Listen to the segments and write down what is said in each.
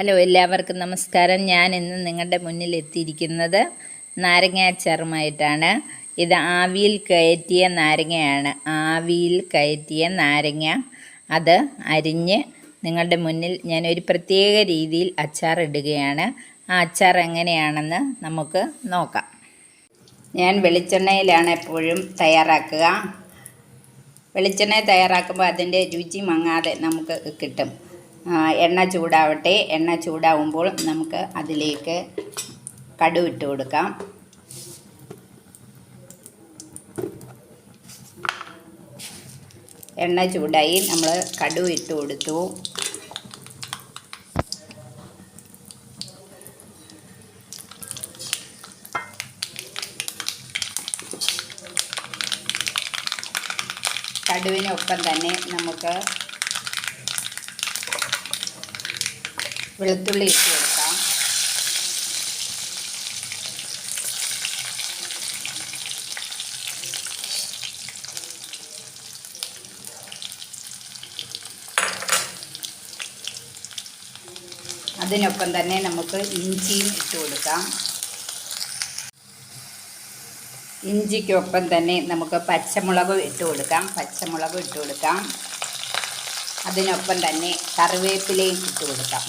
Hello എല്ലാവർക്കും നമസ്കാരം. ഞാൻ ഇന്ന് നിങ്ങളുടെ മുന്നിൽ എത്തിയിരിക്കുന്നത് നാരങ്ങ അച്ചാറുമായിട്ടാണ് ഇത് ആവിയിൽ കയറ്റിയ നാരങ്ങയാണ്. ആവിയിൽ കയറ്റിയ നാരങ്ങ. അത് അരിഞ്ഞ് നിങ്ങളുടെ മുന്നിൽ ഞാൻ ഒരു പ്രത്യേക രീതിയിൽ അച്ചാർ ഇടുകയാണ്. ആ അച്ചാർ എങ്ങനെയാണെന്ന് നമുക്ക് നോക്കാം. ഞാൻ വെളിച്ചെണ്ണയിലാണ് എപ്പോഴും തയ്യാറാക്കുക. വെളിച്ചെണ്ണ തയ്യാറാക്കുമ്പോൾ അതിന്റെ രുചി മങ്ങാതെ നമുക്ക് കിട്ടും. എണ്ണ ചൂടാവട്ടെ. എണ്ണ ചൂടാവുമ്പോൾ നമുക്ക് അതിലേക്ക് കടുവിട്ട് കൊടുക്കാം. എണ്ണ ചൂടായി നമ്മൾ കടു ഇട്ട് കൊടുത്തു. കടുവിനൊപ്പം തന്നെ നമുക്ക് വെളുത്തുള്ളി ഇട്ട് കൊടുക്കാം. അതിനൊപ്പം തന്നെ നമുക്ക് ഇഞ്ചിയും ഇട്ട് കൊടുക്കാം. ഇഞ്ചിക്കൊപ്പം തന്നെ നമുക്ക് പച്ചമുളക് ഇട്ട് കൊടുക്കാം. പച്ചമുളക് ഇട്ട് കൊടുക്കാം. അതിനൊപ്പം തന്നെ കറിവേപ്പിലയും ഇട്ട് കൊടുക്കാം.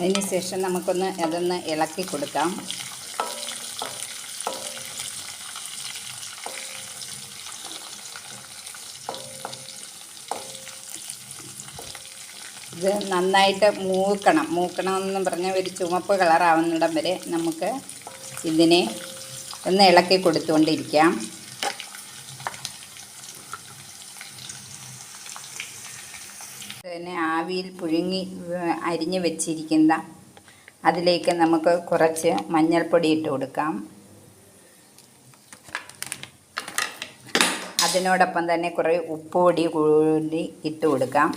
അതിന് ശേഷം നമുക്കൊന്ന് അതൊന്ന് ഇളക്കി കൊടുക്കാം. ഇത് നന്നായിട്ട് മൂക്കണം. മൂക്കണം എന്ന് പറഞ്ഞാൽ ഒരു ചുമപ്പ് കളറാവുന്നിടം വരെ നമുക്ക് ഇതിനെ ഒന്ന് ഇളക്കി കൊടുത്തുകൊണ്ടിരിക്കാം. പിന്നെ ആവിയിൽ പുഴുങ്ങി അരിഞ്ഞ് വെച്ചിരിക്കുന്ന അതിലേക്ക് നമുക്ക് കുറച്ച് മഞ്ഞൾപ്പൊടി ഇട്ട് കൊടുക്കാം. അതിനോടൊപ്പം തന്നെ കുറേ ഉപ്പുപൊടി കൂടി ഇട്ട് കൊടുക്കാം.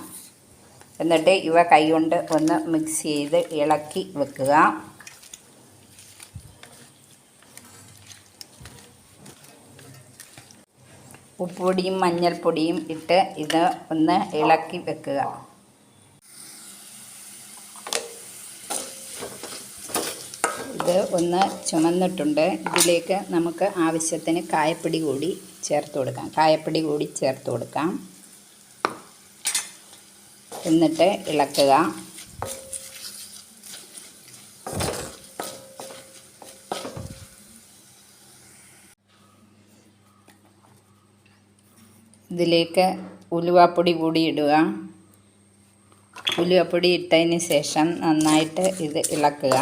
എന്നിട്ട് ഇവ കൈകൊണ്ട് ഒന്ന് മിക്സ് ചെയ്ത് ഇളക്കി വെക്കുക. ഉപ്പുപൊടിയും മഞ്ഞൾപ്പൊടിയും ഇട്ട് ഇത് ഒന്ന് ഇളക്കി വെക്കുക. ഇത് ഒന്ന് ചുമന്നിട്ടുണ്ട്. ഇതിലേക്ക് നമുക്ക് ആവശ്യത്തിന് കായപ്പൊടി കൂടി ചേർത്ത് കൊടുക്കാം. കായപ്പൊടി കൂടി ചേർത്ത് കൊടുക്കാം. എന്നിട്ട് ഇളക്കുക. ഇതിലേക്ക് ഉലുവാപ്പൊടി കൂടി ഇടുക. ഉലുവാപ്പൊടി ഇട്ടതിന് ശേഷം നന്നായിട്ട് ഇത് ഇളക്കുക.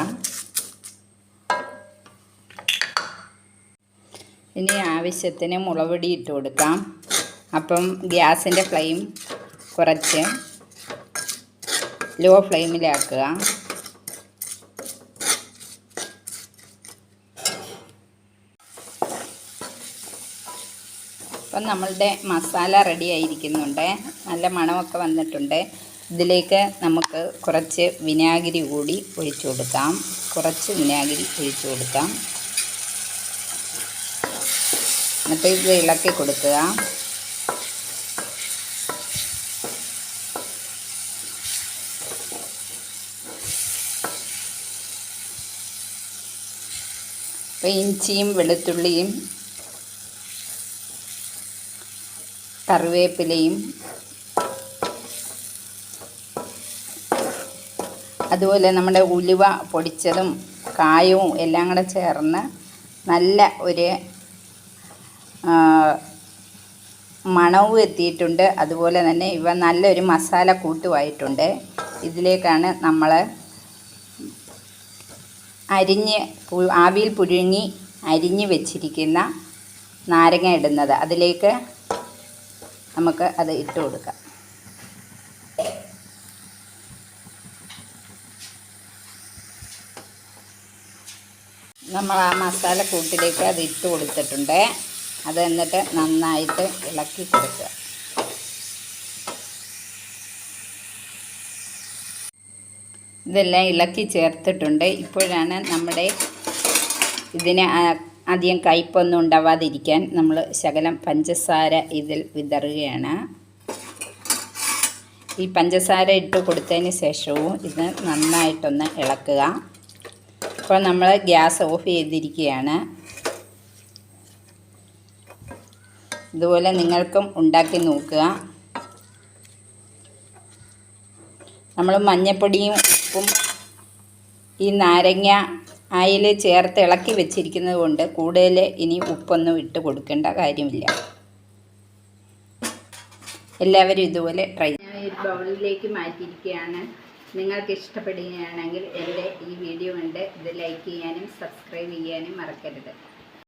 ഇനി ആവശ്യത്തിന് മുളപൊടി ഇട്ട് കൊടുക്കാം. അപ്പം ഗ്യാസിന്റെ ഫ്ലെയിം കുറച്ച് ലോ ഫ്ലെയിമിലാക്കുക. അപ്പം നമ്മളുടെ മസാല റെഡി ആയിരിക്കുന്നുണ്ട്. നല്ല മണമൊക്കെ വന്നിട്ടുണ്ട്. ഇതിലേക്ക് നമുക്ക് കുറച്ച് വിനാഗിരി കൂടി ഒഴിച്ചു കൊടുക്കാം. കുറച്ച് വിനാഗിരി ഒഴിച്ചു കൊടുക്കാം. എന്നിട്ട് ഇത് ഇളക്കി കൊടുക്കുക. അപ്പോൾ ഇഞ്ചിയും വെളുത്തുള്ളിയും കറിവേപ്പിലയും അതുപോലെ നമ്മുടെ ഉലുവ പൊടിച്ചതും കായവും എല്ലാം കൂടെ ചേർന്ന് നല്ല ഒരു മണവും എത്തിയിട്ടുണ്ട്. അതുപോലെ തന്നെ ഇവ നല്ലൊരു മസാല കൂട്ടുമായിട്ടുണ്ട്. ഇതിലേക്കാണ് നമ്മൾ അരിഞ്ഞ് ആവിയിൽ പുഴുങ്ങി അരിഞ്ഞ് വെച്ചിരിക്കുന്ന നാരങ്ങ ഇടുന്നത്. അതിലേക്ക് നമുക്ക് അത് ഇട്ട് കൊടുക്കാം. നമ്മൾ ആ മസാല കൂട്ടിലേക്ക് അത് ഇട്ട് കൊടുത്തിട്ടുണ്ട്. അത് എന്നിട്ട് നന്നായിട്ട് ഇളക്കി കൊടുക്കുക. ഇതെല്ലാം ഇളക്കി ചേർത്തിട്ടുണ്ട്. ഇപ്പോഴാണ് നമ്മുടെ ഇതിന് അധികം കയ്പൊന്നും ഉണ്ടാവാതിരിക്കാൻ നമ്മൾ ശകലം പഞ്ചസാര ഇതിൽ വിതറുകയാണ്. ഈ പഞ്ചസാര ഇട്ട് കൊടുത്തതിന് ശേഷവും ഇത് നന്നായിട്ടൊന്ന് ഇളക്കുക. ഇപ്പോൾ നമ്മൾ ഗ്യാസ് ഓഫ് ചെയ്തിരിക്കുകയാണ്. ഇതുപോലെ നിങ്ങൾക്കും ഉണ്ടാക്കി നോക്കുക. നമ്മൾ മഞ്ഞപ്പൊടിയും ഉപ്പും ഈ നാരങ്ങ അയിൽ ചേർത്ത് ഇളക്കി വെച്ചിരിക്കുന്നത് കൊണ്ട് കൂടുതൽ ഇനി ഉപ്പൊന്നും ഇട്ട് കൊടുക്കേണ്ട കാര്യമില്ല. എല്ലാവരും ഇതുപോലെ ട്രൈ ബൗളിലേക്ക് മാറ്റിയിരിക്കുകയാണ്. നിങ്ങൾക്ക് ഇഷ്ടപ്പെടുകയാണെങ്കിൽ എന്റെ ഈ വീഡിയോ കണ്ട് ഇത് ലൈക്ക് ചെയ്യാനും സബ്സ്ക്രൈബ് ചെയ്യാനും മറക്കരുത്.